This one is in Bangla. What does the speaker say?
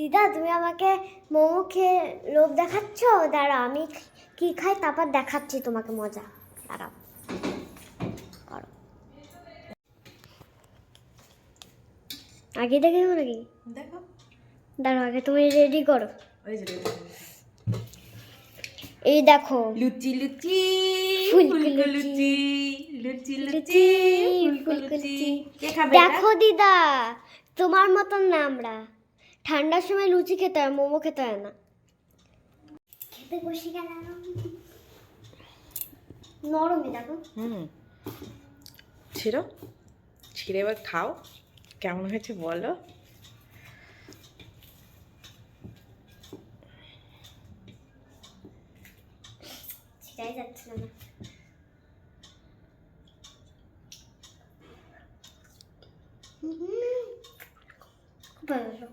দিদা তুমি আমাকে মোমো খেয়ে লোভ দেখাচ্ছ? দাঁড়া আমি কি খাই? তারপর দেখাচ্ছি তোমাকে মজা। দাঁড়াও। আগে দেখে দেবো নাকি? দেখো। দাঁড়াও আগে তুমি রেডি করো। এই দেখো। লুচি লুচি ফুলকো ফুলকো লুচি। লুচি লুচি লুচি, লুচি ফুলকো ফুলকো লুচি। লুচি। কে খাবে দেখো দিদা তোমার মতন না আমরা। ঠান্ডার সময় লুচি খেতে হয় মোমো খেতে হয় না। খেতে বসে গেলাম। নরমই দেখো। হুম। ছিঁড়ো। ছিঁড়ে এবার খাও। কেমন হয়েছে বলো? ছিঁড়াই যাচ্ছে না। ভালো